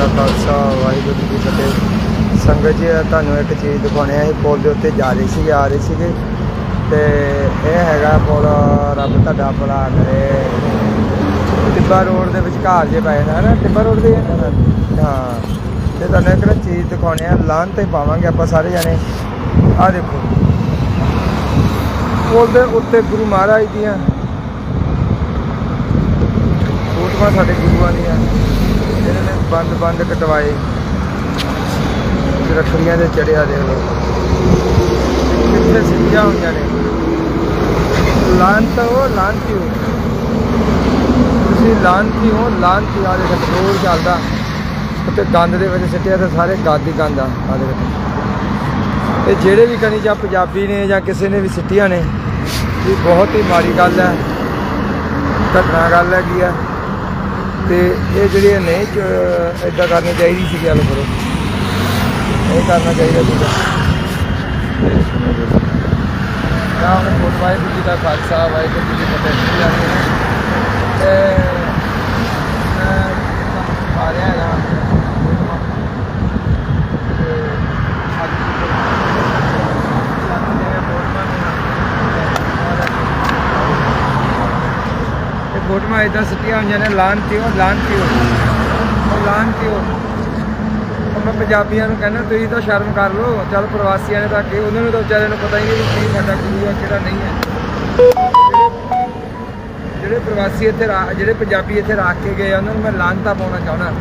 ਕਾ ਖਾਲਸਾ, ਵਾਹਿਗੁਰੂ ਜੀ ਕੀ ਫਤਿਹ। ਸੰਗਤ ਜੀ ਤੁਹਾਨੂੰ ਇੱਕ ਚੀਜ਼ ਦਿਖਾਉਣੀ ਆ ਪੁਲ ਦੇ ਉੱਤੇ ਜਾ ਰਹੇ ਸੀਗੇ, ਆ ਰਹੇ ਸੀਗੇ। ਤੇ ਇਹ ਹੈਗਾ ਪੁਲ, ਰੱਬ ਤੁਹਾਡਾ ਭਲਾ ਕਰੇ। ਟਿੱਬਾ ਰੋਡ ਦੇ ਵਿਚਕਾਰ ਜੇ ਪਏ ਨੇ, ਹਨਾ? ਟਿੱਬਾ ਰੋਡ ਦੇ? ਹਾਂ। ਤੇ ਤੁਹਾਨੂੰ ਇੱਕ ਨਾ ਚੀਜ਼ ਦਿਖਾਉਣੀ ਹੈ ਲਾਂ ਤੇ ਪਾਵਾਂਗੇ ਆਪਾਂ ਸਾਰੇ ਜਾਣੇ। ਆ ਦੇਖੋ। ਪੁਲ ਦੇ ਉੱਤੇ ਗੁਰੂ ਮਹਾਰਾਜ ਦੀਆਂ ਫੋਟੋਆਂ ਸਾਡੇ ਗੁਰੂਆਂ ਦੀਆਂ। ਬੰਦ ਬੰਦ ਕਟਵਾਏ। ਰੱਖੜੀਆਂ ਦੇ ਚੜਿਆ ਦੇਖ ਲਓ ਕਿੱਥੇ ਸਿੱਧੀਆਂ ਹੋਈਆਂ ਨੇ? ਲਾਂਤ ਹੋ ਲਾਂਤੀ ਹੋ ਤੁਸੀਂ ਲਾਂਤੀ ਹੋ ਲਾਂਤੀ ਆ ਦੇ ਕੰਟਰੋਲ ਚੱਲਦਾ। ਉੱਤੇ ਗੰਦ ਦੇ ਵਿੱਚ ਸਿੱਟਿਆ ਤੇ ਸਾਰੇ ਗੰਦ ਹੀ ਗੰਦ ਆ ਆ ਦੇ ਇਹ ਜਿਹੜੇ ਵੀ ਕਨੀ ਜਾਂ ਪੰਜਾਬੀ ਨੇ ਜਾਂ ਕਿਸੇ ਨੇ ਵੀ ਸਿੱਟੀਆਂ ਨੇ, ਇਹ ਬਹੁਤ ਹੀ ਮਾੜੀ ਗੱਲ ਹੈ, ਘਟਨਾ ਗੱਲ ਹੈਗੀ ਆ। ਤੇ ਇਹ ਜਿਹੜੀਆਂ ਨਹੀਂ ਇਦਾਂ ਕਰਨੀ ਚਾਹੀਦੀ ਸੀ ਗੱਲ ਕਰੋ ਇਹ ਕਰਨਾ ਚਾਹੀਦਾ ਸੀਗਾ ਨਾਮ ਕੋਟ ਵਾਹਿਗੁਰੂ ਜੀ ਦਾ ਖਾਲਸਾ ਵਾਹਿਗੁਰੂ ਜੀ ਕੀ ਫਤਿਹ ਨੇ ਤੇ ਆ ਰਿਹਾ ਹੈਗਾ ਤੇ ਅੱਜ ਜਿਵੇਂ ਫੋਟੋਆਂ ਇਹ ਫੋਟੋਆਂ ਇਦਾਂ ਸਿੱਟੀਆਂ ਹੋਈਆਂ ਨੇ ਲਾਂਤੀ ਹੋ ਲਾਂਤੀ ਹੋ ਉਹ ਲਾਂਤੀ ਹੋ ਮੈਂ ਪੰਜਾਬੀਆਂ ਨੂੰ ਕਹਿੰਦਾ, ਤੁਸੀਂ ਤਾਂ ਸ਼ਰਮ ਕਰ ਲਓ। ਚੱਲ ਪ੍ਰਵਾਸੀਆਂ ਨੇ ਤਾਂ ਕਿ ਉਹਨਾਂ ਨੂੰ ਤਾਂ ਵਿਚਾਰਿਆਂ ਨੂੰ ਪਤਾ ਹੀ ਨਹੀਂ ਵੀ ਕੀ ਸਾਡਾ ਗੁਰੂ ਆ, ਕਿਹੜਾ ਨਹੀਂ ਹੈ। ਜਿਹੜੇ- ਪ੍ਰਵਾਸੀ ਇੱਥੇ ਜਿਹੜੇ ਪੰਜਾਬੀ ਇੱਥੇ ਰੱਖ ਕੇ ਗਏ ਉਹਨਾਂ ਨੂੰ ਮੈਂ ਲਾਂਤਾ ਪਾਉਣਾ ਚਾਹੁੰਦਾ।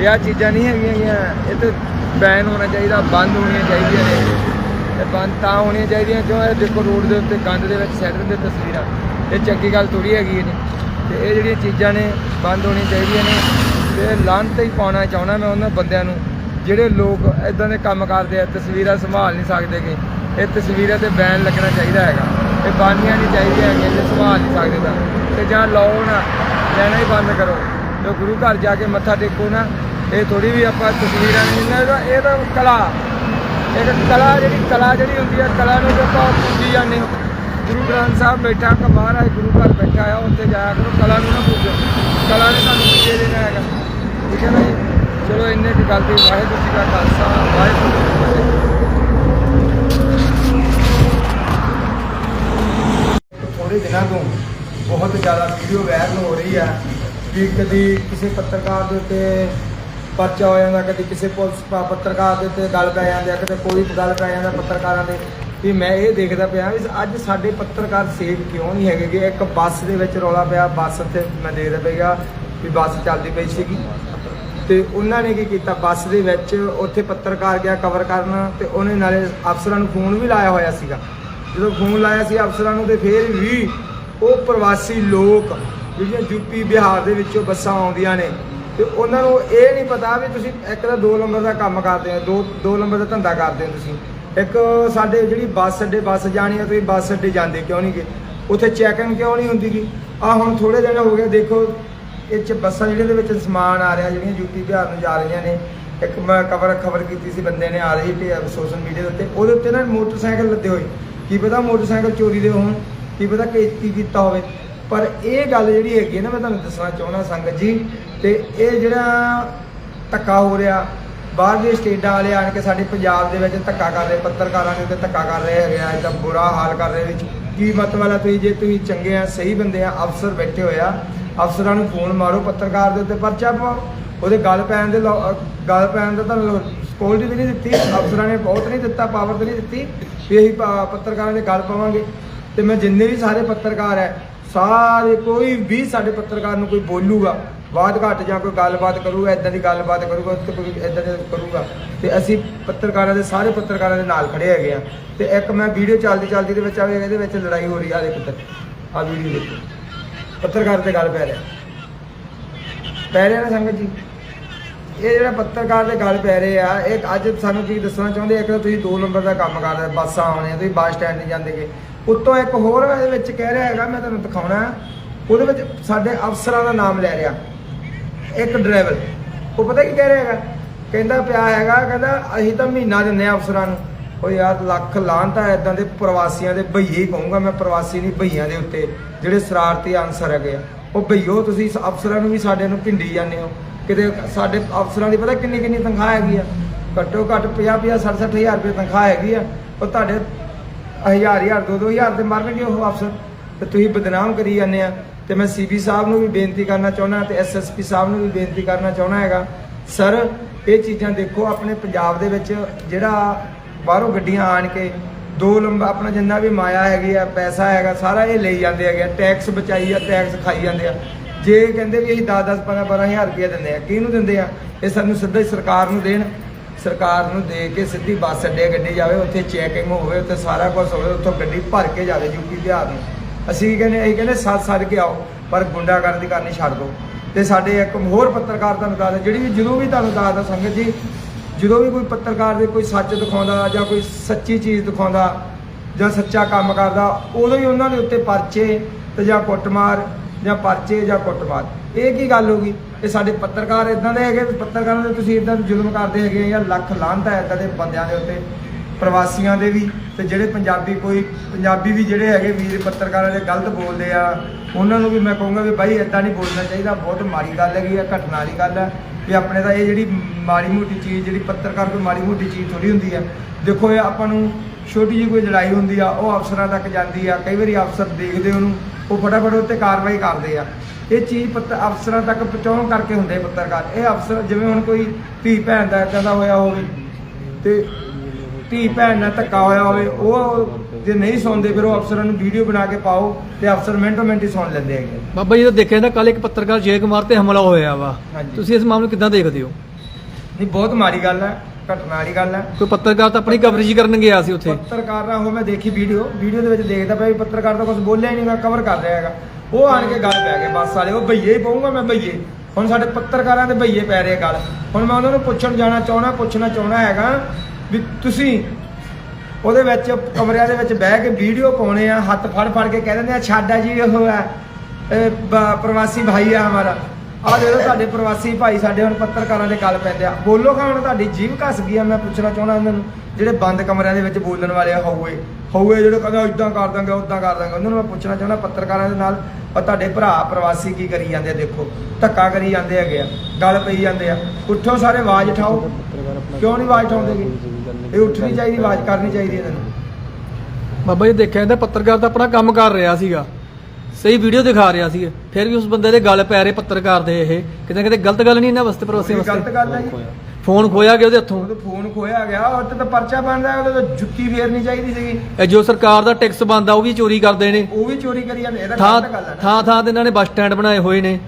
ਇਹ ਆ ਚੀਜ਼ਾਂ ਨਹੀਂ ਹੈਗੀਆਂ ਇਹ ਤੇ ਬੈਨ ਹੋਣਾ ਚਾਹੀਦਾ, ਬੰਦ ਹੋਣੀਆਂ ਚਾਹੀਦੀਆਂ ਨੇ। ਇਹ ਬੰਦ ਤਾਂ ਹੋਣੀਆਂ ਚਾਹੀਦੀਆਂ, ਕਿਉਂ? ਇਹ ਦੇਖੋ ਰੋਡ ਦੇ ਉੱਤੇ, ਗੰਦ ਦੇ ਵਿੱਚ ਸੈਟਰ ਦੇ ਤਸਵੀਰਾਂ। ਇਹ ਚੰਗੀ ਗੱਲ ਥੋੜੀ ਹੈਗੀ ਨੇ ਤੇ ਇਹ ਜਿਹੜੀਆਂ ਚੀਜ਼ਾਂ ਨੇ, ਬੰਦ ਹੋਣੀਆਂ ਚਾਹੀਦੀਆਂ ਨੇ ਤੇ ਲਾਂਤ ਹੀ ਪਾਉਣਾ ਚਾਹੁੰਦਾ ਮੈਂ ਉਹਨਾਂ ਬੰਦਿਆਂ ਨੂੰ, ਜਿਹੜੇ ਲੋਕ ਇਦਾਂ ਦੇ ਕੰਮ ਕਰਦੇ ਆ, ਤਸਵੀਰਾਂ ਸੰਭਾਲ ਨਹੀਂ ਸਕਦੇਗੇ ਇਹ ਤਸਵੀਰਾਂ ਤੇ ਬੈਨ ਲੱਗਣਾ ਚਾਹੀਦਾ ਹੈਗਾ। ਇਹ ਬਾਨੀਆਂ ਨਹੀਂ ਚਾਹੀਦੀਆਂ ਹੈਗੀਆਂ ਜੇ ਸੰਭਾਲ ਨਹੀਂ ਸਕਦੇ ਤਾਂ। ਤੇ ਜਾਂ ਲਾਓ ਨਾ, ਲੈਣਾ ਹੀ ਬੰਦ ਕਰੋ। ਜੋ ਗੁਰੂ ਘਰ ਜਾ ਕੇ ਮੱਥਾ ਟੇਕੋ ਨਾ, ਇਹ ਥੋੜੀ ਵੀ ਆਪਾਂ ਤਸਵੀਰਾਂ ਨਹੀਂ ਨਾ ਇਹ ਤਾਂ ਕਲਾ। ਇੱਕ ਕਲਾ ਜਿਹੜੀ ਕਲਾ ਜਿਹੜੀ ਹੁੰਦੀ ਹੈ ਕਲਾ ਨੂੰ ਆਪਾਂ ਪੂਜੀ ਜਾਂਦੇ ਹਾਂ। ਗੁਰੂ ਗ੍ਰੰਥ ਸਾਹਿਬ ਬੈਠਾ ਕਿ ਮਹਾਰਾਜ ਗੁਰੂ ਘਰ ਬੈਠਾ ਆ, ਉੱਥੇ ਜਾਇਆ ਕਰੋ, ਕਲਾ ਨੂੰ ਨਾ ਪੂਜੋ ਕਲਾ ਨੇ ਤੁਹਾਨੂੰ ਪੂਜੇ ਦੇਣਾ ਹੈਗਾ ਠੀਕ ਹੈ ਨਾ ਚਲੋ, ਇੰਨੇ ਕੁ ਗੱਲ ਦੀ ਵਾਹਿਗੁਰੂ ਜੀ ਦਾ ਖਾਲਸਾ, ਵਾਹਿਗੁਰੂ ਜੀ ਕੀ ਫਤਿਹ। ਥੋੜੇ ਦਿਨਾਂ ਤੋਂ ਬਹੁਤ ਜ਼ਿਆਦਾ ਵੀਡੀਓ ਵਾਇਰਲ ਹੋ ਰਹੀ ਹੈ ਕਿ ਕਦੀ ਕਿਸੇ ਪੱਤਰਕਾਰ ਦੇ ਉੱਤੇ ਪਰਚਾ ਹੋ ਜਾਂਦਾ, ਕਦੀ ਕਿਸੇ ਪੁਲਿਸ ਪੱਤਰਕਾਰ ਦੇ ਉੱਤੇ ਗੱਲ ਪੈ ਜਾਂਦੀ ਆ, ਕਦੇ ਕੋਈ ਗੱਲ ਪੈ ਜਾਂਦਾ ਪੱਤਰਕਾਰਾਂ ਦੇ। ਵੀ ਮੈਂ ਇਹ ਦੇਖਦਾ ਪਿਆ ਵੀ ਅੱਜ ਸਾਡੇ ਪੱਤਰਕਾਰ ਸੇਫ ਕਿਉਂ ਨਹੀਂ ਹੈਗੇ ਇੱਕ ਬੱਸ ਦੇ ਵਿੱਚ ਰੌਲਾ ਪਿਆ, ਬੱਸ ਤੇ ਮੈਂ ਦੇਖਦਾ ਪਿਆ ਵੀ ਬੱਸ ਚੱਲਦੀ ਪਈ ਸੀਗੀ। ਤੇ ਉਹਨਾਂ ਨੇ ਕੀ ਕੀਤਾ? ਬੱਸ ਦੇ ਵਿੱਚ ਉੱਥੇ ਪੱਤਰਕਾਰ ਗਿਆ ਕਵਰ ਕਰਨ ਤੇ ਉਹਨੇ ਨਾਲੇ ਅਫਸਰਾਂ ਨੂੰ ਫੋਨ ਵੀ ਲਾਇਆ ਹੋਇਆ ਸੀਗਾ। ਜਦੋਂ ਫੋਨ ਲਾਇਆ ਸੀ ਅਫਸਰਾਂ ਨੂੰ ਤੇ ਫਿਰ ਵੀ ਉਹ ਪ੍ਰਵਾਸੀ ਲੋਕ ਜਿਹੜੀਆਂ ਯੂਪੀ ਬਿਹਾਰ ਦੇ ਵਿੱਚੋਂ ਬੱਸਾਂ ਆਉਂਦੀਆਂ ਨੇ ਤੇ ਉਹਨਾਂ ਨੂੰ ਇਹ ਨਹੀਂ ਪਤਾ ਵੀ ਤੁਸੀਂ ਇੱਕ ਤਾਂ ਦੋ ਨੰਬਰ ਦਾ ਕੰਮ ਕਰਦੇ ਹੋ, ਦੋ ਦੋ ਨੰਬਰ ਦਾ ਧੰਦਾ ਕਰਦੇ ਹੋ ਤੁਸੀਂ। ਇੱਕ ਸਾਡੇ ਜਿਹੜੀ ਬੱਸ ਅੱਡੇ, ਬੱਸ ਜਾਣੀ ਆ, ਤੁਸੀਂ ਬੱਸ ਅੱਡੇ ਜਾਂਦੇ ਕਿਉਂ ਨਹੀਂ ਗੇ? ਉੱਥੇ ਚੈਕਿੰਗ ਕਿਉਂ ਨਹੀਂ ਹੁੰਦੀ ਗੀ? ਆ ਹੁਣ ਥੋੜੇ ਦਿਨ ਹੋ ਗਏ, ਦੇਖੋ, ਇਹ ਚ ਬੱਸਾਂ ਜਿਹੜੀਆਂ ਦੇ ਵਿੱਚ ਸਮਾਨ ਆ ਰਿਹਾ, ਜਿਹੜੀਆਂ ਯੂਪੀ ਬਿਹਾਰ ਨੂੰ ਜਾ ਰਹੀਆਂ ਨੇ। ਇੱਕ ਮੈਂ ਕਵਰ ਖਬਰ ਕੀਤੀ ਸੀ ਬੰਦੇ ਨੇ, ਆ ਰਹੀ ਤੇ ਸੋਸ਼ਲ ਮੀਡੀਆ ਦੇ ਉੱਤੇ। ਉਹਦੇ ਉੱਤੇ ਨਾ ਮੋਟਰਸਾਈਕਲ ਲੱਦੇ ਹੋਏ। ਕੀ ਪਤਾ ਮੋਟਰਸਾਈਕਲ ਚੋਰੀ ਦੇ ਹੋਣ, ਕੀ ਪਤਾ ਕਿ ਕੀ ਕੀਤਾ ਹੋਵੇ। ਪਰ ਇਹ ਗੱਲ ਜਿਹੜੀ ਹੈਗੀ ਨਾ, ਮੈਂ ਤੁਹਾਨੂੰ ਦੱਸਣਾ ਚਾਹੁੰਦਾ ਸੰਗਤ ਜੀ, ਤੇ ਇਹ ਜਿਹੜਾ ਧੱਕਾ ਹੋ ਰਿਹਾ ਬਾਹਰ ਦੇ ਸਟੇਟਾਂ ਵਾਲੇ ਆਣ ਕੇ ਸਾਡੇ ਪੰਜਾਬ ਦੇ ਵਿੱਚ ਧੱਕਾ ਕਰ ਰਹੇ, ਪੱਤਰਕਾਰਾਂ ਦੇ ਉੱਤੇ ਧੱਕਾ ਕਰ ਰਹੇ ਹੈਗੇ ਆ ਇਹਦਾ ਬੁਰਾ ਹਾਲ ਕਰ ਰਹੇ ਵਿੱਚ ਕੀ ਮਤਲਬ ਹੈ? ਤੁਸੀਂ ਜੇ ਤੁਸੀਂ ਚੰਗੇ ਆ, ਸਹੀ ਬੰਦੇ ਆ, ਅਫਸਰ ਬੈਠੇ ਹੋਏ ਆ, ਅਫਸਰਾਂ ਨੂੰ ਫੋਨ ਮਾਰੋ, ਪੱਤਰਕਾਰ ਦੇ ਉੱਤੇ ਪਰਚਾ ਪਾਓ। ਉਹਦੇ ਗੱਲ ਪੈਣ ਦੇ ਲੋ- ਗੱਲ ਪੈਣ ਦਾ ਤੁਹਾਨੂੰ ਸਕਿਉਰਟੀ ਵੀ ਨਹੀਂ ਦਿੱਤੀ, ਅਫਸਰਾਂ ਨੇ ਬਹੁਤ ਨਹੀਂ ਦਿੱਤਾ, ਪਾਵਰ ਤੇ ਨਹੀਂ ਦਿੱਤੀ, ਵੀ ਅਸੀਂ ਪੱਤਰਕਾਰਾਂ ਦੇ ਗੱਲ ਪਾਵਾਂਗੇ। ਤੇ ਮੈਂ ਜਿੰਨੇ ਵੀ ਸਾਰੇ ਪੱਤਰਕਾਰ ਹੈ, ਸਾਰੇ ਕੋਈ ਵੀ ਸਾਡੇ ਪੱਤਰਕਾਰ ਨੂੰ ਕੋਈ ਬੋਲੂਗਾ ਬਾਤ ਘੱਟ ਜਾਂ ਕੋਈ ਗੱਲਬਾਤ ਕਰੂਗਾ ਇਦਾਂ ਦੀ ਗੱਲਬਾਤ ਕਰੂਗਾ ਤੇ ਕੋਈ ਇਦਾਂ ਦੇ ਕਰੂਗਾ। ਤੇ ਅਸੀਂ ਪੱਤਰਕਾਰਾਂ ਦੇ, ਸਾਰੇ ਪੱਤਰਕਾਰਾਂ ਦੇ ਨਾਲ ਖੜੇ ਹੈਗੇ ਆ। ਤੇ ਇੱਕ ਮੈਂ ਵੀਡੀਓ ਚੱਲਦੀ ਚੱਲਦੀ ਦੇ ਵਿੱਚ ਆਵੇ ਇਹਦੇ ਵਿੱਚ ਲੜਾਈ ਹੋ ਰਹੀ ਆ ਦੇ ਆ ਵੀਡੀਓ ਦੇਖੋ। ਪੱਤਰਕਾਰ ਤੇ ਗੱਲ ਪੈ ਰਿਹਾ। ਪੈ ਰਿਹਾ ਨਾ ਸੰਗਤ ਜੀ? ਇਹ ਜਿਹੜਾ ਪੱਤਰਕਾਰ ਦੇ ਗੱਲ ਪੈ ਰਹੇ ਆ, ਇਹ ਅੱਜ ਸਾਨੂੰ ਕੀ ਦੱਸਣਾ ਚਾਹੁੰਦੇ, ਇੱਕ ਤਾਂ ਤੁਸੀਂ ਦੋ ਨੰਬਰ ਦਾ ਕੰਮ ਕਰਦੇ ਬੱਸਾਂ ਆਉਣੀਆਂ, ਤੁਸੀਂ ਬੱਸ ਸਟੈਂਡ ਨਹੀਂ ਜਾਂਦੇਗੇ ਉੱਤੋਂ ਇੱਕ ਹੋਰ ਇਹਦੇ ਵਿੱਚ ਕਹਿ ਰਿਹਾ ਹੈਗਾ, ਮੈਂ ਤੁਹਾਨੂੰ ਦਿਖਾਉਣਾ। ਉਹਦੇ ਵਿੱਚ ਸਾਡੇ ਅਫਸਰਾਂ ਦਾ ਨਾਮ ਲੈ ਰਿਹਾ। ਇੱਕ ਡਰਾਈਵਰ ਉਹ ਪਤਾ ਕੀ ਕਹਿ ਰਿਹਾ ਹੈਗਾ? ਕਹਿੰਦਾ ਪਿਆ ਹੈਗਾ, ਕਹਿੰਦਾ ਅਸੀਂ ਤਾਂ ਮਹੀਨਾ ਦਿੰਦੇ ਆ ਅਫਸਰਾਂ ਨੂੰ। ਉਹ ਯਾਰ ਲੱਖ ਲਾਂਤਾ ਇਦਾਂ ਦੇ ਪ੍ਰਵਾਸੀਆਂ ਦੇ ਭਈਏ ਹੀ ਕਹੂੰਗਾ ਮੈਂ, ਪ੍ਰਵਾਸੀ ਨਹੀਂ ਭਈਆਂ ਦੇ ਉੱਤੇ, ਜਿਹੜੇ ਸ਼ਰਾਰਤੀ ਅਨਸਰ ਹੈਗੇ ਆ। ਉਹ ਭਈਓ ਤੁਸੀਂ ਅਫਸਰਾਂ ਨੂੰ ਵੀ ਸਾਡੇ ਨੂੰ ਭਿੰਡੀ ਜਾਂਦੇ ਹੋ। ਕਿਤੇ ਸਾਡੇ ਅਫਸਰਾਂ ਦੀ ਪਤਾ ਕਿੰਨੀ ਕਿੰਨੀ ਤਨਖਾਹ ਹੈਗੀ ਆ? ਘੱਟੋ ਘੱਟ 50 50 60 60 ਹਜ਼ਾਰ ਰੁਪਏ ਤਨਖਾਹ ਹੈਗੀ ਆ। ਉਹ ਤੁਹਾਡੇ ਹਜ਼ਾਰ ਹਜ਼ਾਰ, ਦੋ ਦੋ ਹਜ਼ਾਰ ਦੇ ਮਰਨਗੇ ਉਹ ਅਫਸਰ। ਤੇ ਤੁਸੀਂ ਬਦਨਾਮ ਕਰੀ ਜਾਂਦੇ ਆ। ਤੇ ਮੈਂ ਸੀਪੀ ਸਾਹਿਬ ਨੂੰ ਵੀ ਬੇਨਤੀ ਕਰਨਾ ਚਾਹੁੰਦਾ ਤੇ ਐਸਐਸਪੀ ਸਾਹਿਬ ਨੂੰ ਵੀ ਬੇਨਤੀ ਕਰਨਾ ਚਾਹੁੰਦਾ ਹੈਗਾ। ਸਰ ਇਹ ਚੀਜ਼ਾਂ ਦੇਖੋ, ਆਪਣੇ ਪੰਜਾਬ ਦੇ ਵਿੱਚ ਜਿਹੜਾ ਬਾਹਰੋਂ ਗੱਡੀਆਂ ਆਣ ਕੇ ਦੋ ਲੰਬਾ, ਆਪਣਾ ਜਿੰਨਾ ਵੀ ਮਾਇਆ ਹੈਗੀ ਆ, ਪੈਸਾ ਹੈਗਾ, ਸਾਰਾ ਇਹ ਲਈ ਜਾਂਦੇ ਹੈਗੇ ਟੈਕਸ ਬਚਾਈ ਆ ਟੈਕਸ ਖਾਈ ਜਾਂਦੇ ਆ। ਜੇ ਕਹਿੰਦੇ ਵੀ ਅਸੀਂ 10 10 15 12000 ਰੁਪਏ ਦਿੰਦੇ ਆ, ਕਿਹਨੂੰ ਦਿੰਦੇ ਆ? ਇਹ ਸਾਨੂੰ ਸਿੱਧਾ ਹੀ ਸਰਕਾਰ ਨੂੰ ਦੇਣ। ਸਰਕਾਰ ਨੂੰ ਦੇ ਕੇ ਸਿੱਧੀ ਬੱਸ ਅੱਡੇ, ਗੱਡੀ ਜਾਵੇ, ਉੱਥੇ ਚੈਕਿੰਗ ਹੋਵੇ, ਉੱਥੇ ਸਾਰਾ ਕੁਝ ਹੋਵੇ, ਉੱਥੋਂ ਗੱਡੀ ਭਰ ਕੇ ਜਾਵੇ ਯੂਪੀ ਬਿਹਾਰ ਨੂੰ। ਅਸੀਂ ਕੀ ਕਹਿੰਦੇ, ਅਸੀਂ ਕਹਿੰਦੇ ਸੱਦ ਸੱਦ ਕੇ ਆਓ, ਪਰ ਗੁੰਡਾਗਰਦੀ ਕਰਨੀ ਛੱਡ ਦਿਓ। ਤੇ ਸਾਡੇ ਇੱਕ ਹੋਰ ਪੱਤਰਕਾਰ ਤੁਹਾਨੂੰ ਦੱਸਦਾ ਜਿਹੜੀ ਵੀ ਜਦੋਂ ਵੀ ਤੁਹਾਨੂੰ ਦੱਸਦਾ ਸੰਗਤ ਜੀ, ਜਦੋਂ ਵੀ ਕੋਈ ਪੱਤਰਕਾਰ ਦੇ ਕੋਈ ਸੱਚ ਦਿਖਾਉਂਦਾ ਜਾਂ ਕੋਈ ਸੱਚੀ ਚੀਜ਼ ਦਿਖਾਉਂਦਾ ਜਾਂ ਸੱਚਾ ਕੰਮ ਕਰਦਾ, ਉਦੋਂ ਹੀ ਉਹਨਾਂ ਦੇ ਉੱਤੇ ਪਰਚੇ ਤੇ ਜਾਂ ਕੁੱਟਮਾਰ ਜਾਂ ਪਰਚੇ ਜਾਂ ਕੁੱਟਮਾਰ। ਇਹ ਕੀ ਗੱਲ ਹੋ ਗਈ? ਇਹ ਸਾਡੇ ਪੱਤਰਕਾਰ ਇਦਾਂ ਦੇ ਹੈਗੇ, ਪੱਤਰਕਾਰਾਂ ਦੇ ਤੁਸੀਂ ਇਦਾਂ ਜ਼ੁਲਮ ਕਰਦੇ ਹੈਗੇ ਆ ਜਾਂ ਲੱਖ ਲਾਂਤ ਹੈ ਇਦਾਂ ਦੇ ਬੰਦਿਆਂ ਦੇ ਉੱਤੇ, ਪ੍ਰਵਾਸੀਆਂ ਦੇ ਵੀ। ਤੇ ਜਿਹੜੇ ਪੰਜਾਬੀ ਕੋਈ, ਪੰਜਾਬੀ ਵੀ ਜਿਹੜੇ ਹੈਗੇ ਵੀਰ ਪੱਤਰਕਾਰਾਂ ਦੇ ਗਲਤ ਬੋਲਦੇ ਆ, ਉਹਨਾਂ ਨੂੰ ਵੀ ਮੈਂ ਕਹੂੰਗਾ ਵੀ ਬਾਈ ਇਦਾਂ ਨਹੀਂ ਬੋਲਣਾ ਚਾਹੀਦਾ, ਬਹੁਤ ਮਾੜੀ ਗੱਲ ਹੈਗੀ ਆ, ਘਟਨਾ ਵਾਲੀ ਗੱਲ ਹੈ ਵੀ ਆਪਣੇ ਤਾਂ ਇਹ ਜਿਹੜੀ ਮਾੜੀ ਮੋਟੀ ਚੀਜ਼, ਜਿਹੜੀ ਪੱਤਰਕਾਰ ਕੋਈ ਮਾੜੀ ਮੋਟੀ ਚੀਜ਼ ਥੋੜੀ ਹੁੰਦੀ ਆ। ਦੇਖੋ ਇਹ ਆਪਾਂ ਨੂੰ ਛੋਟੀ ਜਿਹੀ ਕੋਈ ਲੜਾਈ ਹੁੰਦੀ ਆ, ਉਹ ਅਫਸਰਾਂ ਤੱਕ ਜਾਂਦੀ ਆ, ਕਈ ਵਾਰੀ ਅਫਸਰ ਦੇਖਦੇ ਉਹਨੂੰ, ਉਹ ਫਟਾਫਟ ਉੱਤੇ ਕਾਰਵਾਈ ਕਰਦੇ ਆ। ਇਹ ਚੀਜ਼ ਪੱਤਰ ਅਫਸਰਾਂ ਤੱਕ ਪਹੁੰਚਾਉਣ ਕਰਕੇ ਹੁੰਦੇ ਪੱਤਰਕਾਰ। ਇਹ ਅਫਸਰ, ਜਿਵੇਂ ਹੁਣ ਕੋਈ ਧੀ ਭੈਣ ਦਾ ਇਦਾਂ ਦਾ ਹੋਇਆ ਹੋਵੇ, ਤੇ ਧੀ ਭੈਣ ਨਾਲ ਧੱਕਾ ਹੋਇਆ ਹੋਵੇ ਉਹ ਜੇ ਨਹੀਂ ਸੁਣਦੇ ਫਿਰ ਉਹ ਅਫਸਰਾਂ ਨੂੰ ਵੀਡੀਓ ਬਣਾ ਕੇ ਪਾਓ ਤੇ ਅਫਸਰ ਮਿੰਟੋ ਮਿੰਟ ਹੀ ਸੁਣ ਲੈਂਦੇ ਹੈਗੇ। ਬਾਬਾ ਜੀ ਤਾਂ ਦੇਖਿਆ ਜਾਂਦਾ ਕੱਲ ਇੱਕ ਪੱਤਰਕਾਰ ਜੈ ਕੁਮਾਰ ਤੇ ਹਮਲਾ ਹੋਇਆ ਵਾ। ਹਾਂਜੀ। ਤੁਸੀਂ ਇਸ ਮਾਮਲੇ ਨੂੰ ਕਿੱਦਾਂ ਦੇਖਦੇ ਹੋ? ਨਹੀਂ ਬਹੁਤ ਮਾੜੀ ਗੱਲ ਹੈ ਘਟਨਾ ਵਾਲੀ ਗੱਲ ਹੈ। ਕੋਈ ਪੱਤਰਕਾਰ ਤਾਂ ਆਪਣੀ ਕਵਰੇਜ ਕਰਨ ਗਿਆ ਸੀ ਉੱਥੇ। ਪੱਤਰਕਾਰ ਨਾਲ ਉਹ ਮੈਂ ਦੇਖੀ ਵੀਡੀਓ ਵੀਡੀਓ ਦੇ ਵਿੱਚ ਦੇਖਦਾ ਪਿਆ ਵੀ ਪੱਤਰਕਾਰ ਤਾਂ ਕੁਝ ਬੋਲਿਆ ਹੀ ਨਹੀਂ ਮੈਂ ਕਵਰ ਕਰ ਰਿਹਾ ਹੈਗਾ। ਉਹ ਆਣ ਕੇ ਗੱਲ ਪੈ ਗਏ ਬੱਸ ਵਾਲੇ ਉਹ ਭਈਏ ਹੀ ਪਊਂਗਾ ਮੈਂ ਭਈਏ ਹੁਣ ਸਾਡੇ ਪੱਤਰਕਾਰਾਂ ਦੇ ਭਈਏ ਪੈ ਰਹੇ ਗੱਲ। ਹੁਣ ਮੈਂ ਉਹਨਾਂ ਨੂੰ ਪੁੱਛਣ ਜਾਣਾ ਚਾਹਣਾ ਪੁੱਛਣਾ ਚਾਹਣਾ ਹੈਗਾ ਵੀ ਤੁਸੀਂ ਉਹਦੇ ਵਿੱਚ ਕਮਰਿਆਂ ਦੇ ਵਿੱਚ ਬਹਿ ਕੇ ਵੀਡੀਓ ਪਾਉਣੇ ਆ, ਹੱਥ ਫੜ ਫੜ ਕੇ ਕਹਿ ਦਿੰਦੇ ਆ, ਛਾਡਾ ਜੀ, ਉਹ ਹੈ ਪ੍ਰਵਾਸੀ ਭਾਈ ਆ ਹਮਾਰਾ। ਆ ਦੇਖੋ ਤੁਹਾਡੇ ਪ੍ਰਵਾਸੀ ਭਾਈ, ਸਾਡੇ ਹੁਣ ਪੱਤਰਕਾਰਾਂ ਦੇ ਗੱਲ ਪੈਂਦੇ ਆ। ਬੋਲੋ ਕਾ ਹੁਣ ਤੁਹਾਡੀ? ਜੀਭ ਘਸ ਗਈ ਆ, ਮੈਂ ਪੁੱਛਣਾ ਚਾਹੁੰਦਾ ਉਹਨਾਂ ਨੂੰ, ਜਿਹੜੇ ਬੰਦ ਕਮਰਿਆਂ ਦੇ ਵਿੱਚ ਬੋਲਣ ਵਾਲੇ ਆ, ਹਊਏ। ਜਿਹੜੇ ਕਹਿੰਦੇ ਇਦਾਂ ਕਰ ਦਾਂਗੇ ਉਦਾਂ ਕਰ ਦਾਂਗੇ। ਉਹਨਾਂ ਨੂੰ ਮੈਂ ਪੁੱਛਣਾ ਚਾਹੁੰਦਾ ਪੱਤਰਕਾਰਾਂ ਦੇ ਨਾਲ ਉਹ ਤੁਹਾਡੇ ਭਰਾ ਪ੍ਰਵਾਸੀ ਕੀ ਕਰੀ ਜਾਂਦੇ ਆ, ਦੇਖੋ। ਧੱਕਾ ਕਰੀ ਜਾਂਦੇ ਹੈਗੇ ਆ, ਗੱਲ ਪਈ ਜਾਂਦੇ ਆ। ਉੱਠੋ ਸਾਰੇ, ਆਵਾਜ਼ ਉਠਾਓ। ਕਿਉਂ ਨਹੀਂ ਆਵਾਜ਼ ਉਠਾਉਂਦੇਗੇ ਇਹ ਉੱਠਣੀ ਚਾਹੀਦੀ, ਆਵਾਜ਼ ਕਰਨੀ ਚਾਹੀਦੀ ਇਹਨਾਂ ਨੂੰ। ਬਾਬਾ ਜੀ, ਦੇਖਿਆ ਜਾਂਦਾ ਪੱਤਰਕਾਰ ਤਾਂ ਆਪਣਾ ਕੰਮ ਕਰ ਰਿਹਾ ਸੀਗਾ। ਸਹੀ ਵੀਡੀਓ ਦਿਖਾ ਰਿਹਾ ਸੀ ਫਿਰ ਵੀ ਉਸ ਬੰਦੇ ਦੇ ਗੱਲ ਪੈ ਰਹੇ ਪੱਤਰਕਾਰ ਦੇ ਇਹ। ਕਿਤੇ ਕਿਤੇ ਗਲਤ ਗੱਲ ਨਹੀਂ ਇਹਨਾਂ ਵਾਸਤੇ ਪ੍ਰਵਾਸੀ ਇਹ ਗਲਤ ਵਾਸਤੇ। ਗੱਲ ਹੈ ਜੀ। ਫੋਨ ਖੋਇਆ। ਗਿਆ ਉਹਦੇ ਹੱਥੋਂ। ਉਹਦਾ ਫੋਨ ਖੋਇਆ ਗਿਆ ਉਹ ਤੇ ਤਾਂ ਪਰਚਾ ਬਣਦਾ ਉਹਦੇ ਤਾਂ ਜੁੱਤੀ ਫੇਰਨੀ ਚਾਹੀਦੀ ਸੀਗੀ। ਇਹ ਜੋ ਸਰਕਾਰ ਦਾ ਟੈਕਸ ਬੰਦਾ ਉਹ ਵੀ ਚੋਰੀ ਕਰਦੇ ਨੇ। ਉਹ ਵੀ ਚੋਰੀ ਕਰੀ ਜਾਂਦੇ ਇਹ ਤਾਂ ਥਾਂ ਗਲਤ ਗੱਲ ਹੈ ਨਾ। ਥਾਂ ਥਾਂ ਤੇ ਇਹਨਾਂ ਨੇ ਬੱਸ ਸਟੈਂਡ ਬਣਾਏ ਹੋਏ ਨੇ।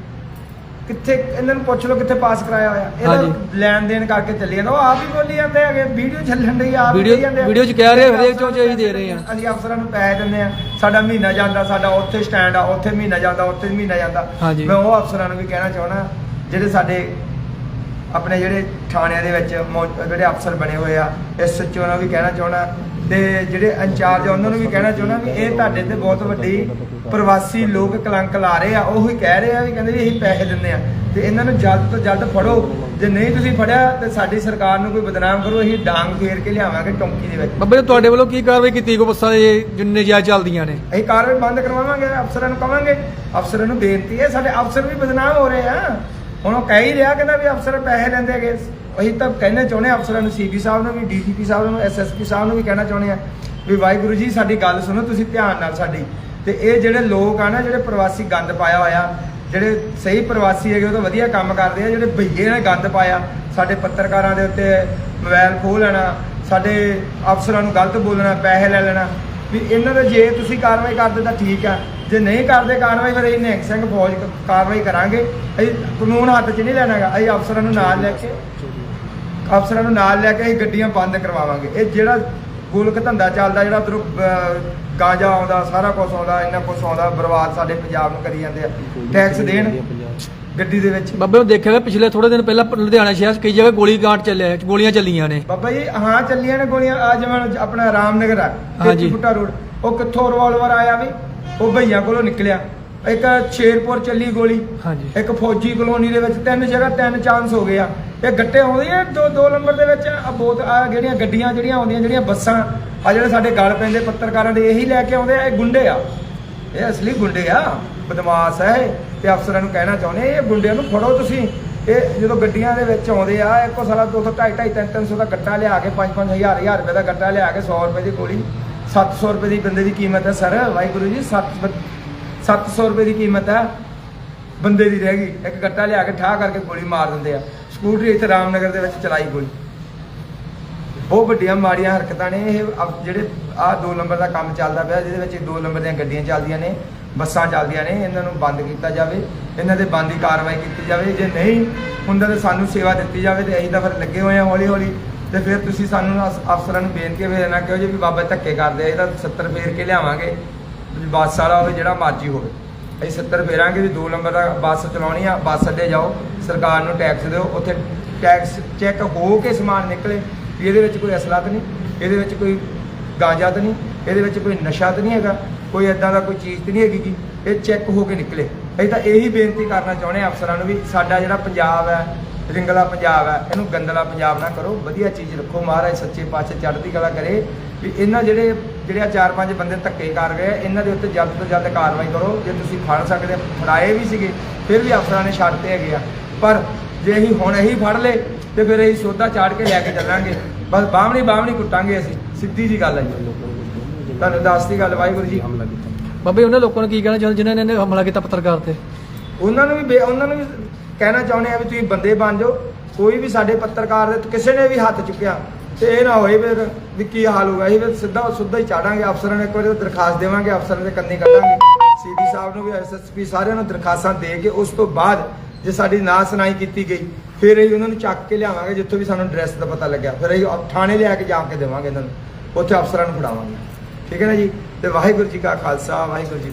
ਕਿੱਥੇ ਇਹਨਾਂ ਨੂੰ ਪੁੱਛ ਲਓ ਕਿੱਥੇ ਪਾਸ ਕਰਾਇਆ ਹੋਇਆ ਇਹਦਾ। ਲੈਣ ਦੇਣ ਕਰਕੇ ਚੱਲੀ ਜਾਂਦਾ ਉਹ ਆਪ ਹੀ ਬੋਲੀ ਜਾਂਦੇ ਹੈਗੇ ਵੀਡੀਓ ਚੱਲਣ ਡਈ ਆਪ ਹੀ ਵੀਡੀਓ- ਆ। ਵੀਡੀਓ 'ਚ ਕਹਿ ਰਹੇ, ਹਰੇਕ ਚੋਂ ਅਸੀਂ ਦੇ ਰਹੇ ਹਾਂ। ਅਸੀਂ ਅਫਸਰਾਂ ਨੂੰ ਪੈਸੇ ਦਿੰਦੇ ਆ ਸਾਡਾ ਮਹੀਨਾ ਜਾਂਦਾ ਸਾਡਾ ਉੱਥੇ ਸਟੈਂਡ ਆ ਉੱਥੇ ਮਹੀਨਾ ਜਾਂਦਾ ਉੱਥੇ ਮਹੀਨਾ ਜਾਂਦਾ। ਮੈਂ ਉਹ ਅਫਸਰਾਂ ਨੂੰ ਵੀ ਕਹਿਣਾ ਚਾਹਣਾ ਜਿਹੜੇ ਸਾਡੇ ਆਪਣੇ ਜਿਹੜੇ ਥਾਣਿਆਂ ਦੇ ਵਿੱਚ ਜਿਹੜੇ ਅਫਸਰ ਬਣੇ ਹੋਏ ਆ ਐਸਐਚਓ ਨੂੰ ਵੀ ਕਹਿਣਾ ਚਾਹਣਾ ਤੇ ਜਿਹੜੇ ਇੰਚਾਰਜ ਆ ਉਹਨਾਂ ਨੂੰ ਵੀ ਕਹਿਣਾ ਚਾਹਣਾ ਵੀ ਇਹ ਤੁਹਾਡੇ ਤੇ ਬਹੁਤ ਵੱਡੀ ਪ੍ਰਵਾਸੀ ਲੋਕ ਕਲੰਕ ਲਾ ਰਹੇ ਆ ਉਹ ਹੀ ਕਹਿ ਰਹੇ ਆ ਵੀ ਕਹਿੰਦੇ ਵੀ ਅਸੀਂ ਪੈਸੇ ਦਿੰਦੇ ਆ। ਤੇ ਇਹਨਾਂ ਨੂੰ ਜਲਦ ਤੋਂ ਜਲਦ ਫੜੋ। ਜੇ ਨਹੀਂ ਤੁਸੀਂ ਫੜਿਆ ਤੇ ਸਾਡੀ ਸਰਕਾਰ ਨੂੰ ਕੋਈ ਬਦਨਾਮ ਕਰੋ ਅਸੀਂ ਡਾਂਗ ਫੇਰ ਕੇ ਲਿਆਵਾਂਗੇ ਚੌਂਕੀ ਦੇ ਵਿੱਚ। ਬਾਬਾ ਤੁਹਾਡੇ ਵੱਲੋਂ ਕੀ ਕਾਰਵਾਈ ਕੀਤੀ ਕੋ ਬੱਸਾਂ ਦੇ ਜਿੰਨੇ ਜਿਆ ਚੱਲਦੀਆਂ ਨੇ। ਅਸੀਂ ਕਾਰਵਾਈ ਬੰਦ ਕਰਵਾਵਾਂਗੇ ਅਫਸਰਾਂ ਨੂੰ ਕਵਾਂਗੇ। ਅਫਸਰਾਂ ਨੂੰ ਬੇਨਤੀ ਹੈ ਸਾਡੇ ਅਫਸਰ ਵੀ ਬਦਨਾਮ ਹੋ ਰਹੇ ਆ। ਹੁਣ ਉਹ ਕਹਿ ਹੀ ਰਿਹਾ ਕਹਿੰਦਾ ਵੀ ਅਫਸਰ ਪੈਸੇ ਲੈਂਦੇ ਹੈਗੇ। ਅਸੀਂ ਤਾਂ ਕਹਿਣਾ ਚਾਹੁੰਦੇ ਹਾਂ ਅਫਸਰਾਂ ਨੂੰ ਸੀਪੀ ਸਾਹਿਬ ਨੂੰ ਵੀ ਡੀਜੀਪੀ ਸਾਹਿਬ ਨੂੰ ਐਸਐਸਪੀ ਸਾਹਿਬ ਨੂੰ ਵੀ ਕਹਿਣਾ ਚਾਹੁੰਦੇ ਆ ਵੀ ਵਾਹਿਗੁਰੂ ਜੀ, ਸਾਡੀ ਗੱਲ ਸੁਣੋ, ਤੁਸੀਂ ਧਿਆਨ ਨਾਲ ਸਾਡੀ। ਤੇ ਇਹ ਜਿਹੜੇ ਲੋਕ ਆ ਨਾ, ਜਿਹੜੇ ਪ੍ਰਵਾਸੀ ਗੰਦ ਪਾਇਆ ਹੋਇਆ, ਜਿਹੜੇ ਸਹੀ ਪ੍ਰਵਾਸੀ ਹੈਗੇ, ਉਹ ਤਾਂ ਵਧੀਆ ਕੰਮ ਕਰਦੇ ਆ, ਜਿਹੜੇ ਭਈਏ ਨੇ ਗੰਦ ਪਾਇਆ, ਸਾਡੇ ਪੱਤਰਕਾਰਾਂ ਦੇ ਉੱਤੇ ਮੋਬਾਈਲ ਖੋਹ ਲੈਣਾ, ਸਾਡੇ ਅਫਸਰਾਂ ਨੂੰ ਗਲਤ ਬੋਲਣਾ, ਪੈਸੇ ਲੈ ਲੈਣਾ, ਵੀ ਇਹਨਾਂ ਦੇ ਜੇ ਤੁਸੀਂ ਕਾਰਵਾਈ ਕਰਦੇ ਤਾਂ ਠੀਕ ਆ, ਜੇ ਨਹੀਂ ਕਰਦੇ ਕਾਰਵਾਈ, ਫਿਰ ਅਸੀਂ ਨਿਹੰਗ ਸਿੰਘ ਫੌਜ ਕਾਰਵਾਈ ਕਰਾਂਗੇ। ਅਸੀਂ ਕਾਨੂੰਨ ਹੱਥ 'ਚ ਨਹੀਂ ਲੈਣਾਗਾ, ਅਸੀਂ ਅਫਸਰਾਂ ਨੂੰ ਨਾਲ ਲੈ ਕੇ ਅਫਸਰਾਂ ਨੂੰ ਨਾਲ ਲੈ ਕੇ ਅਸੀਂ ਗੱਡੀਆਂ ਬੰਦ ਕਰਵਾਵਾਂਗੇ। ਇਹ ਜਿਹੜਾ ਗੋਲਕ ਧੰਦਾ ਚੱਲਦਾ ਜਿਹੜਾ ਉਧਰੋਂ ਗਾਂਜਾ ਆਉਂਦਾ ਸਾਰਾ ਕੁਝ ਆਉਂਦਾ ਇੰਨਾ ਕੁਝ ਆਉਂਦਾ ਬਰਬਾਦ ਸਾਡੇ ਪੰਜਾਬ ਨੂੰ ਕਰੀ ਜਾਂਦੇ ਆ। ਟੈਕਸ ਦੇਣ ਗੱਡੀ ਦੇ ਵਿੱਚ। ਬਾਬੇ ਉਹ ਦੇਖਿਆ ਪਿਛਲੇ ਥੋੜੇ ਦਿਨ ਪਹਿਲਾਂ ਲੁਧਿਆਣਾ ਸ਼ਹਿਰ 'ਚ ਕਈ ਜਗ੍ਹਾ ਗੋਲੀ ਕਾਂਡ ਚੱਲਿਆ ਗੋਲੀਆਂ ਚੱਲੀਆਂ ਨੇ। ਬਾਬਾ ਜੀ ਹਾਂ ਚੱਲੀਆਂ ਨੇ ਗੋਲੀਆਂ। ਆ ਜਿਵੇਂ ਆਪਣਾ ਰਾਮਨਗਰ ਆ ਹਾਂਜੀ। ਫੁੱਟਾ ਰੋਡ। ਉਹ ਕਿੱਥੋਂ ਰਿਵਾਲਵਰ ਆਇਆ ਵੀ? ਉਹ ਭਈਆਂ ਕੋਲੋਂ ਨਿਕਲਿਆ। ਇੱਕ ਸ਼ੇਰਪੁਰ ਚੱਲੀ ਗੋਲੀ। ਹਾਂਜੀ। ਇੱਕ ਫੌਜੀ ਕਲੋਨੀ ਦੇ ਵਿੱਚ ਤਿੰਨ ਜਗ੍ਹਾ ਤਿੰਨ ਚਾਂਸ ਹੋ ਗਏ ਆ। ਇਹ ਗੱਟੇ ਆਉਂਦੇ ਆ, ਦੋ ਦੋ ਨੰਬਰ ਦੇ ਵਿੱਚ ਆ ਬਹੁਤ ਆ ਜਿਹੜੀਆਂ ਗੱਡੀਆਂ ਜਿਹੜੀਆਂ ਆਉਂਦੀਆਂ, ਜਿਹੜੀਆਂ ਬੱਸਾਂ, ਆ ਜਿਹੜੇ ਸਾਡੇ ਗਲ ਪੈਂਦੇ ਪੱਤਰਕਾਰਾਂ ਦੇ, ਇਹੀ ਲੈ ਕੇ ਆਉਂਦੇ ਆ, ਇਹ ਗੁੰਡੇ ਆ। ਇਹ ਅਸਲੀ ਗੁੰਡੇ ਆ, ਬਦਮਾਸ਼ ਹੈ ਤੇ ਅਫਸਰਾਂ ਨੂੰ ਕਹਿਣਾ ਚਾਹੁੰਦੇ ਇਹ ਗੁੰਡਿਆਂ ਨੂੰ ਫੜੋ ਤੁਸੀਂ। ਇਹ ਜਦੋਂ ਗੱਡੀਆਂ ਦੇ ਵਿੱਚ ਆਉਂਦੇ ਆ, ਇੱਕੋ ਸਾਲਾ 200 250 300 ਦਾ ਗੱਟਾ ਲਿਆ ਕੇ 5 5000 ਹਜ਼ਾਰ ਰੁਪਏ ਦਾ ਗੱਟਾ ਲਿਆ ਕੇ 100 ਰੁਪਏ ਦੀ ਗੋਲੀ 700 ਰੁਪਏ ਦੀ ਬੰਦੇ ਦੀ ਕੀਮਤ ਹੈ ਸਰ, ਵਾਹਿਗੁਰੂ ਜੀ 7 700 ਰੁਪਏ ਦੀ ਕੀਮਤ ਹੈ ਬੰਦੇ ਦੀ ਰਹਿ ਗਈ। ਇੱਕ ਗੱਟਾ ਲਿਆ ਕੇ ਠਾਹ ਕਰਕੇ ਗੋਲੀ ਮਾਰ ਦਿੰਦੇ ਆ। ਸਕੂਟਰੀ ਇੱਥੇ ਰਾਮਨਗਰ ਦੇ ਵਿੱਚ ਚਲਾਈ ਕੋਈ ਬਹੁਤ ਵੱਡੀਆਂ ਮਾੜੀਆਂ ਹਰਕਤਾਂ ਨੇ। ਇਹ ਅਬ ਜਿਹੜੇ ਆ ਦੋ ਨੰਬਰ ਦਾ ਕੰਮ ਚੱਲਦਾ ਪਿਆ, ਜਿਹਦੇ ਵਿੱਚ ਦੋ ਨੰਬਰ ਦੀਆਂ ਗੱਡੀਆਂ ਚੱਲਦੀਆਂ ਨੇ, ਬੱਸਾਂ ਚੱਲਦੀਆਂ ਨੇ। ਇਹਨਾਂ ਨੂੰ ਬੰਦ ਕੀਤਾ ਜਾਵੇ। ਇਹਨਾਂ ਦੇ ਬੰਦ ਦੀ ਕਾਰਵਾਈ ਕੀਤੀ ਜਾਵੇ। ਜੇ ਨਹੀਂ ਹੁੰਦਾ ਤਾਂ ਸਾਨੂੰ ਸੇਵਾ ਦਿੱਤੀ ਜਾਵੇ ਤੇ ਅਸੀਂ ਤਾਂ ਫਿਰ ਲੱਗੇ ਹੋਏ ਹਾਂ ਹੌਲੀ ਹੌਲੀ ਤੇ ਫਿਰ ਤੁਸੀਂ ਸਾਨੂੰ ਅਸ- ਅਫਸਰਾਂ ਨੂੰ ਬੇਨਤੀ ਹੈ ਵੀ ਨਾ ਕਿਹੋ ਜੇ ਵੀ ਬਾਬਾ ਧੱਕੇ ਕਰਦੇ ਆ। ਇਹਦਾ 70 ਫੇਰ ਕੇ ਲਿਆਵਾਂਗੇ। ਵੀ ਬੱਸ ਵਾਲਾ ਹੋਵੇ, ਜਿਹੜਾ ਮਰਜ਼ੀ ਹੋਵੇ। ਅਸੀਂ 70 ਫੇਰਾਂਗੇ ਵੀ ਦੋ ਨੰਬਰ ਦਾ ਬੱਸ ਚਲਾਉਣੀ ਆ, ਬੱਸ ਅੱਡੇ ਜਾਓ। ਸਰਕਾਰ ਨੂੰ ਟੈਕਸ ਦਿਓ, ਉੱਥੇ ਟੈਕਸ ਚੈੱਕ ਹੋ ਕੇ ਸਮਾਨ ਨਿਕਲੇ ਵੀ ਇਹਦੇ ਵਿੱਚ ਕੋਈ ਅਸਲਾ ਤਾਂ ਨਹੀਂ, ਇਹਦੇ ਵਿੱਚ ਕੋਈ ਗਾਂਜਾ ਤਾਂ ਨਹੀਂ, ਇਹਦੇ ਵਿੱਚ ਕੋਈ ਨਸ਼ਾ ਤਾਂ ਨਹੀਂ ਹੈਗਾ, ਕੋਈ ਐਦਾਂ ਦਾ ਕੋਈ ਚੀਜ਼ ਤਾਂ ਨਹੀਂ ਹੈਗੀ ਗੀ, ਇਹ ਚੈੱਕ ਹੋ ਕੇ ਨਿਕਲੇ। ਅਸੀਂ ਤਾਂ ਇਹੀ ਬੇਨਤੀ ਕਰਨਾ ਚਾਹੁੰਦੇ ਹਾਂ ਅਫਸਰਾਂ ਨੂੰ ਵੀ ਸਾਡਾ ਜਿਹੜਾ ਪੰਜਾਬ ਹੈ, ਰਿੰਗਲਾ ਪੰਜਾਬ ਹੈ, ਇਹਨੂੰ ਗੰਦਲਾ ਪੰਜਾਬ ਨਾ ਕਰੋ, ਵਧੀਆ ਚੀਜ਼ ਰੱਖੋ, ਮਹਾਰਾਜ ਸੱਚੇ ਪਾਤਸ਼ਾਹ ਚੜ੍ਹਦੀ ਕਲਾ ਕਰੇ, ਵੀ ਇਹਨਾਂ ਜਿਹੜੇ ਜਿਹੜੇ ਆਹ ਚਾਰ ਪੰਜ ਬੰਦੇ ਧੱਕੇ ਕਰ ਗਏ ਆ ਇਹਨਾਂ ਦੇ ਉੱਤੇ ਜਲਦ ਤੋਂ ਜਲਦ ਕਾਰਵਾਈ ਕਰੋ, ਜੇ ਤੁਸੀਂ ਫੜ ਸਕਦੇ, ਫੜਾਏ ਵੀ ਸੀਗੇ, ਫਿਰ ਵੀ ਅਫਸਰਾਂ ਨੇ ਛੱਡਤੇ ਹੈਗੇ ਆ। ਪਰ ਜੇ ਅਸੀਂ ਹੁਣ ਇਹੀ ਫੜ ਲਏ ਤੇ ਫਿਰ ਅਸੀਂ ਸੋਧਾ ਚਾੜ ਕੇ ਲੈ ਕੇ ਚੱਲਾਂਗੇ। ਬਸ ਬਾਹਮਣੀ ਬਾਹਮਣੀ ਕੁੱਟਾਂਗੇ ਅਸੀਂ। ਸਿੱਧੀ ਜੀ ਗੱਲ ਹੈ ਜੀ। ਤੁਹਾਨੂੰ ਦੱਸਦੀ ਗੱਲ ਵਾਹਿਗੁਰੂ ਜੀ। ਬਾਬੇ ਉਹਨਾਂ ਲੋਕਾਂ ਨੂੰ ਕੀ ਕਹਿਣਾ ਚਾਹੁੰਦੇ ਜਿਨ੍ਹਾਂ ਨੇ ਹਮਲਾ ਕੀਤਾ ਪੱਤਰਕਾਰ ਤੇ? ਉਹਨਾਂ ਨੂੰ ਵੀ ਉਹਨਾਂ ਨੂੰ ਵੀ ਕਹਿਣਾ ਚਾਹੁੰਦੇ ਆ ਵੀ ਤੁਸੀਂ ਬੰਦੇ ਬਣ ਜਾਓ। ਕੋਈ ਵੀ ਸਾਡੇ ਪੱਤਰਕਾਰ ਦੇ ਕਿਸੇ ਨੇ ਵੀ ਹੱਥ ਚੁੱਕਿਆ ਤੇ ਇਹ ਨਾ ਹੋਏ ਫਿਰ ਵੀ ਕੀ ਹਾਲ ਹੋਊਗਾ। ਇਹ ਫਿਰ ਸਿੱਧਾ ਸੁੱਧਾ ਹੀ ਚਾੜਾਂਗੇ। ਅਫਸਰਾਂ ਨੂੰ ਇੱਕ ਵਾਰੀ ਦਰਖਾਸਤ ਦੇਵਾਂਗੇ। ਅਫਸਰਾਂ ਦੇ ਕੰਨੀ ਕੱਢਾਂਗੇ। ਸੀਡੀ ਸਾਹਿਬ ਨੂੰ ਵੀ ਐਸਐਸਪੀ ਸਾਰਿਆਂ ਨੂੰ ਦਰਖਾਸਤਾਂ ਦੇ ਕੇ ਉਸ ਤੋਂ ਬਾਅਦ ਜੇ ਸਾਡੀ ਨਾ ਸੁਣਾਈ ਕੀਤੀ ਗਈ, ਫਿਰ ਅਸੀਂ ਉਹਨਾਂ ਨੂੰ ਚੱਕ ਕੇ ਲਿਆਵਾਂਗੇ, ਜਿੱਥੋਂ ਵੀ ਸਾਨੂੰ ਐਡਰੈਸ ਦਾ ਪਤਾ ਲੱਗਿਆ। ਫਿਰ ਅਸੀਂ ਥਾਣੇ ਲਿਆ ਕੇ ਜਾ ਕੇ ਦੇਵਾਂਗੇ ਇਹਨਾਂ ਨੂੰ। ਉੱਥੇ ਅਫਸਰਾਂ ਨੂੰ ਫੜਾਵਾਂਗੇ। ਠੀਕ ਹੈ ਨਾ ਜੀ? ਤੇ ਵਾਹਿਗੁਰੂ ਜੀ ਕਾ ਖਾਲਸਾ, ਵਾਹਿਗੁਰੂ ਜੀ